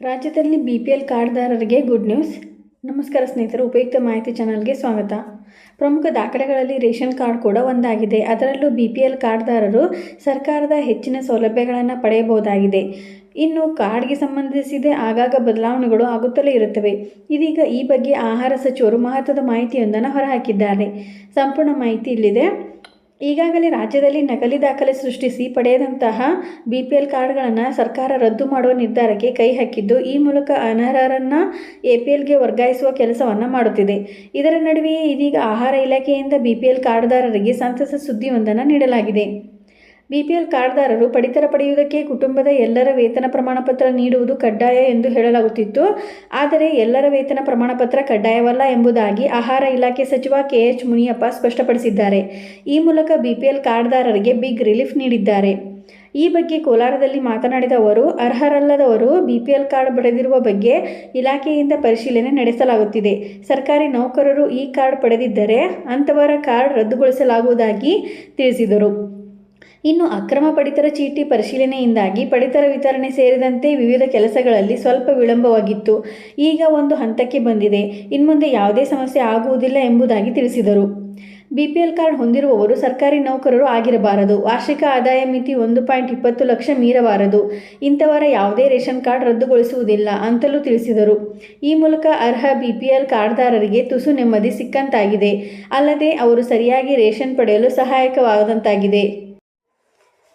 ರಾಜ್ಯದಲ್ಲಿ B P L ಕಾರ್ಡ್ದಾರರಿಗೆ good news ನಮಸ್ಕಾರ ಸ್ನೇಹಿತರು, ಉಪಯುಕ್ತ ಮಾಹಿತಿ ಚಾನಲ್ಗೆ ಸ್ವಾಗತ. ಪ್ರಮುಖ ದಾಖಲೆಗಳಲ್ಲಿ ರೇಷನ್ ಕಾರ್ಡ್ ಕೂಡ ಒಂದಾಗಿದೆ. ಅದರಲ್ಲೂ ಬಿ ಪಿ ಎಲ್ ಕಾರ್ಡ್ದಾರರು ಸರ್ಕಾರದ ಹೆಚ್ಚಿನ ಸೌಲಭ್ಯಗಳನ್ನು ಪಡೆಯಬಹುದಾಗಿದೆ. ಇನ್ನು ಕಾರ್ಡ್ಗೆ ಸಂಬಂಧಿಸಿದೆ ಆಗಾಗ ಬದಲಾವಣೆಗಳು ಆಗುತ್ತಲೇ ಇರುತ್ತವೆ. ಇದೀಗ ಈ ಬಗ್ಗೆ ಆಹಾರ ಸಚಿವರು ಮಹತ್ವದ ಮಾಹಿತಿಯೊಂದನ್ನು ಹೊರಹಾಕಿದ್ದಾರೆ. ಸಂಪೂರ್ಣ ಮಾಹಿತಿ ಇಲ್ಲಿದೆ. ಈಗಾಗಲೇ ರಾಜ್ಯದಲ್ಲಿ ನಕಲಿ ದಾಖಲೆ ಸೃಷ್ಟಿಸಿ ಪಡೆಯದಂತಹ ಬಿ ಪಿ ಎಲ್ ಕಾರ್ಡ್ಗಳನ್ನು ಸರ್ಕಾರ ರದ್ದು ಮಾಡುವ ನಿರ್ಧಾರಕ್ಕೆ ಕೈ ಹಾಕಿದ್ದು, ಈ ಮೂಲಕ ಅನರ್ಹರನ್ನು ಎ ಪಿ ಎಲ್ಗೆ ವರ್ಗಾಯಿಸುವ ಕೆಲಸವನ್ನು ಮಾಡುತ್ತಿದೆ. ಇದರ ನಡುವೆಯೇ ಇದೀಗ ಆಹಾರ ಇಲಾಖೆಯಿಂದ ಬಿ ಪಿ ಎಲ್ ಕಾರ್ಡ್ದಾರರಿಗೆ ಸಂತಸ ಸುದ್ದಿಯೊಂದನ್ನು ನೀಡಲಾಗಿದೆ. ಬಿ ಪಿ ಎಲ್ ಕಾರ್ಡ್ದಾರರು ಪಡಿತರ ಪಡೆಯುವುದಕ್ಕೆ ಕುಟುಂಬದ ಎಲ್ಲರ ವೇತನ ಪ್ರಮಾಣಪತ್ರ ನೀಡುವುದು ಕಡ್ಡಾಯ ಎಂದು ಹೇಳಲಾಗುತ್ತಿತ್ತು. ಆದರೆ ಎಲ್ಲರ ವೇತನ ಪ್ರಮಾಣಪತ್ರ ಕಡ್ಡಾಯವಲ್ಲ ಎಂಬುದಾಗಿ ಆಹಾರ ಇಲಾಖೆ ಸಚಿವ ಕೆ ಎಚ್ ಮುನಿಯಪ್ಪ ಸ್ಪಷ್ಟಪಡಿಸಿದ್ದಾರೆ. ಈ ಮೂಲಕ ಬಿ ಪಿ ಎಲ್ ಕಾರ್ಡ್ದಾರರಿಗೆ ಬಿಗ್ ರಿಲೀಫ್ ನೀಡಿದ್ದಾರೆ. ಈ ಬಗ್ಗೆ ಕೋಲಾರದಲ್ಲಿ ಮಾತನಾಡಿದ ಅವರು, ಅರ್ಹರಲ್ಲದವರು ಬಿಪಿಎಲ್ ಕಾರ್ಡ್ ಪಡೆದಿರುವ ಬಗ್ಗೆ ಇಲಾಖೆಯಿಂದ ಪರಿಶೀಲನೆ ನಡೆಸಲಾಗುತ್ತಿದೆ. ಸರ್ಕಾರಿ ನೌಕರರು ಈ ಕಾರ್ಡ್ ಪಡೆದಿದ್ದರೆ ಅಂಥವರ ಕಾರ್ಡ್ ರದ್ದುಗೊಳಿಸಲಾಗುವುದಾಗಿ ತಿಳಿಸಿದರು. ಇನ್ನು ಅಕ್ರಮ ಪಡಿತರ ಚೀಟಿ ಪರಿಶೀಲನೆಯಿಂದಾಗಿ ಪಡಿತರ ವಿತರಣೆ ಸೇರಿದಂತೆ ವಿವಿಧ ಕೆಲಸಗಳಲ್ಲಿ ಸ್ವಲ್ಪ ವಿಳಂಬವಾಗಿತ್ತು. ಈಗ ಒಂದು ಹಂತಕ್ಕೆ ಬಂದಿದೆ. ಇನ್ಮುಂದೆ ಯಾವುದೇ ಸಮಸ್ಯೆ ಆಗುವುದಿಲ್ಲ ಎಂಬುದಾಗಿ ತಿಳಿಸಿದರು. ಬಿಪಿಎಲ್ ಕಾರ್ಡ್ ಹೊಂದಿರುವವರು ಸರ್ಕಾರಿ ನೌಕರರು ಆಗಿರಬಾರದು. ವಾರ್ಷಿಕ ಆದಾಯ ಮಿತಿ ಒಂದು ಪಾಯಿಂಟ್ ಇಪ್ಪತ್ತು ಲಕ್ಷ ಮೀರಬಾರದು. ಇಂಥವರ ಯಾವುದೇ ರೇಷನ್ ಕಾರ್ಡ್ ರದ್ದುಗೊಳಿಸುವುದಿಲ್ಲ ಅಂತಲೂ ತಿಳಿಸಿದರು. ಈ ಮೂಲಕ ಅರ್ಹ ಬಿಪಿಎಲ್ ಕಾರ್ಡ್ದಾರರಿಗೆ ತುಸು ನೆಮ್ಮದಿ ಸಿಕ್ಕಂತಾಗಿದೆ. ಅಲ್ಲದೆ ಅವರು ಸರಿಯಾಗಿ ರೇಷನ್ ಪಡೆಯಲು ಸಹಾಯಕವಾದಂತಾಗಿದೆ.